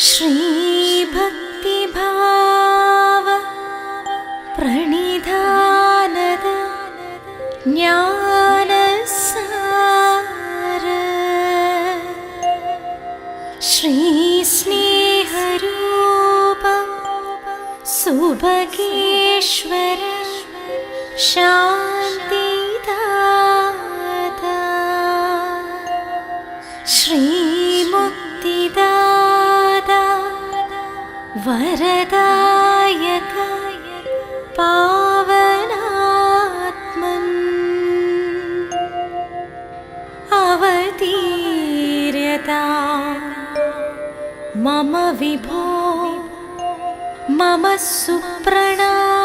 श्रीभक्तिभाव प्रणिधानद ज्ञानसार। श्रीस्नेहरूप सुभगेश्वर शान्तिदाता वरदायक पावनात्मन्। अवतीर्यता। मम विभो मम सुप्रणाम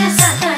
Yes.